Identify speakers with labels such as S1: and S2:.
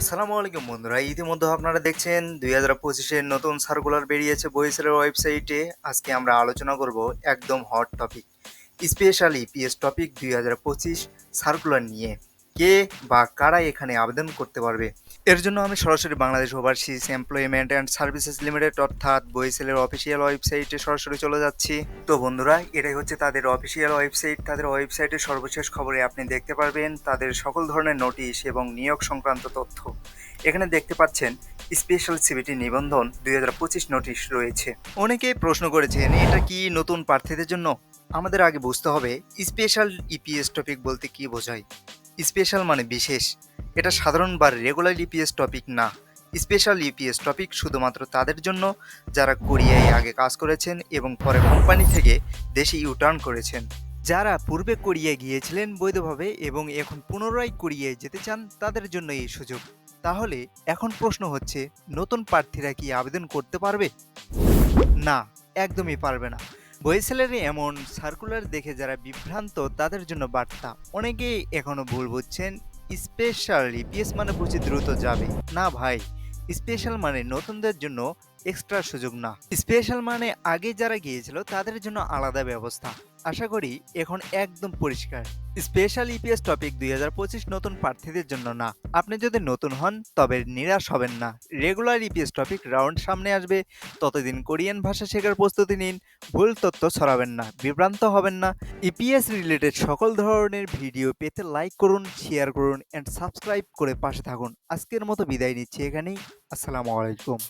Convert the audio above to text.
S1: আসসালামু আলাইকুম বন্ধুরা, ইতিমধ্যে আপনারা দেখছেন দুই হাজার পঁচিশের নতুন সার্কুলার বেরিয়েছে বইসেলের ওয়েবসাইটে। আজকে আমরা আলোচনা করব একদম hot topic specially PS topic দুই হাজার পঁচিশ সার্কুলার নিয়ে। কে বা কারা এখানে আবেদন করতে পারবে? এর জন্য আমি সরাসরি Bangladesh overseas employment and services limited অর্থাৎ বইসেলের অফিসিয়াল ওয়েবসাইটে সরাসরি চলে যাচ্ছি। তো বন্ধুরা, এটাই হচ্ছে তাদের অফিসিয়াল ওয়েবসাইট তাদের ওয়েবসাইটের সর্বশেষ খবরে আপনি দেখতে পারবেন তাদের সকল ধরনের নোটিশ এবং নিয়োগ সংক্রান্ত তথ্য। এখানে দেখতে পাচ্ছেন স্পেশাল সিবিটি নিবন্ধন দুই হাজার পঁচিশ নোটিশ রয়েছে। অনেকেই প্রশ্ন করেছেন, এটা কি নতুন প্রার্থীদের জন্য? আমাদের আগে বুঝতে হবে স্পেশাল ইপিএস টপিক বলতে কি বোঝায়? স্পেশাল মানে বিশেষ। এটা সাধারণ বা রেগুলার ইপিএস টপিক না। স্পেশাল ইপিএস টপিক শুধুমাত্র তাদের জন্য, যারা কোরিয়ায় আগে কাজ করেছেন এবং পরে কোম্পানি থেকে দেশে ইউটার্ন করেছেন। যারা পূর্বে কোরিয়ায় গিয়েছিলেন বৈধভাবে এবং এখন পুনরায় কোরিয়ায় যেতে চান, তাদের জন্য এই সুযোগ। তাহলে এখন প্রশ্ন হচ্ছে, নতুন প্রার্থীরা কি আবেদন করতে পারবে? না, একদমই পারবে না। বয়েসেলের এমন সার্কুলার দেখে যারা বিভ্রান্ত, তাদের জন্য বার্তা। অনেকেই এখনও ভুল বুঝছেন স্পেশাল ইপিএস মানে বুঝি দ্রুত যাবে। না ভাই স্পেশাল মানে নতুনদের জন্য এক্সট্রা সুযোগ না। স্পেশাল মানে আগে যারা গিয়েছিল, তাদের জন্য আলাদা ব্যবস্থা। আশা করি এখন একদম পরিষ্কার। স্পেশাল ইপিএস টপিক দুই হাজার পঁচিশ নতুন প্রার্থীদের জন্য না। আপনি যদি নতুন হন, তবে নিরাশ হবেন না। রেগুলার ইপিএস টপিক রাউন্ড সামনে আসবে। ততদিন কোরিয়ান ভাষা শেখার প্রস্তুতি নিন। ভুল তথ্য ছড়াবেন না। বিভ্রান্ত হবেন না। ইপিএস রিলেটেড সকল ধরনের ভিডিও পেতে লাইক করুন শেয়ার করুন অ্যান্ড সাবস্ক্রাইব করে পাশে থাকুন। আজকের মতো বিদায় নিচ্ছি এখানেই। আসসালামু আলাইকুম।